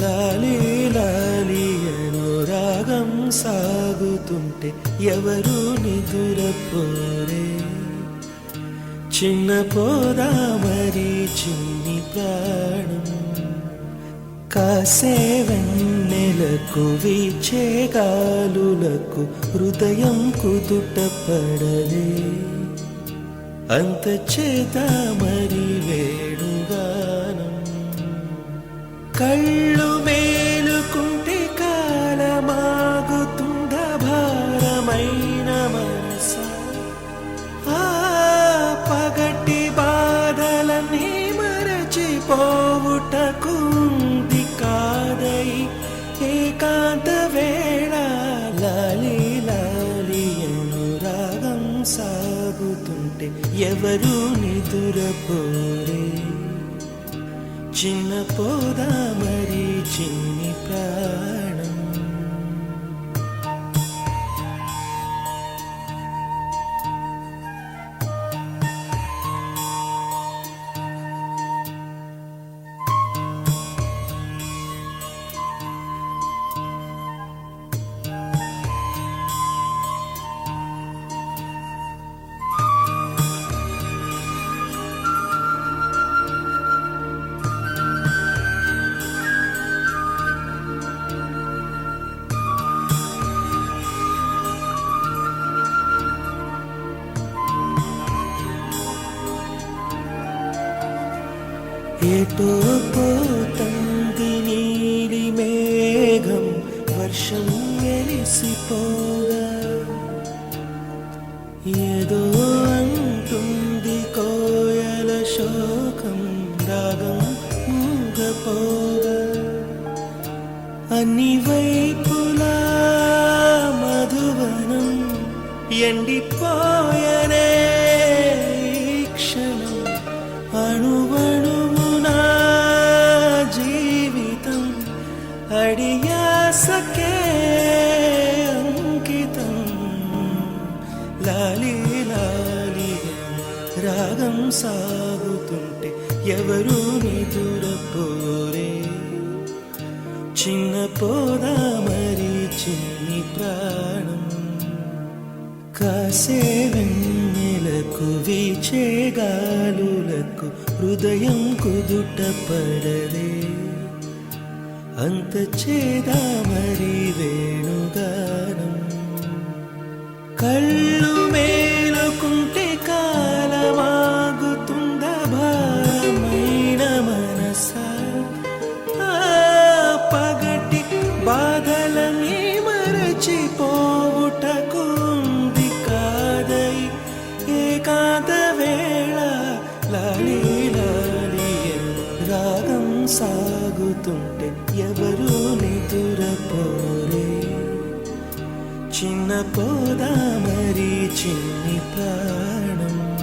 లాలి లాలి అనురాగం సాగుతుంటే ఎవరు నిదురపోరే? చిన్న పోదా మరి చిన్ని ప్రాణం. కాసే వెన్నెలకు వీచే గాలులకు హృదయం కుదుటపడలే. అంత చేత మరి వేణుగానం కళ్ళు పోవుటకుంది కాదై ఏకాంత వేళ లాలి లాలి అనురాగం సాగుతుంటే ఎవరు నిదురపోరే? చిన్న పోదా మరి చిన్ని ప్రాణ? ఏటో పోతంది నీలి మేఘం వర్షం వెలిసిపోగా ఏదో అంటుంది కోయల శోకం రాగం మూగపోగా అన్ని వైపులా మధువనం ఎండిపో సాగుతుంటే ఎవరు నిదురపోరే? చిన్న పోదా మరి చిన్ని ప్రాణం. కాసే వెన్నెలకు వీచే గాలులకు హృదయం కుదుట పడదే అంత చేదా మరి వేణుగానం. కళ్ళు రాగం సాగుతుంటే ఎవరు నిదురపోరే. చిన్న పోదా మరి చిన్ని ప్రాణం.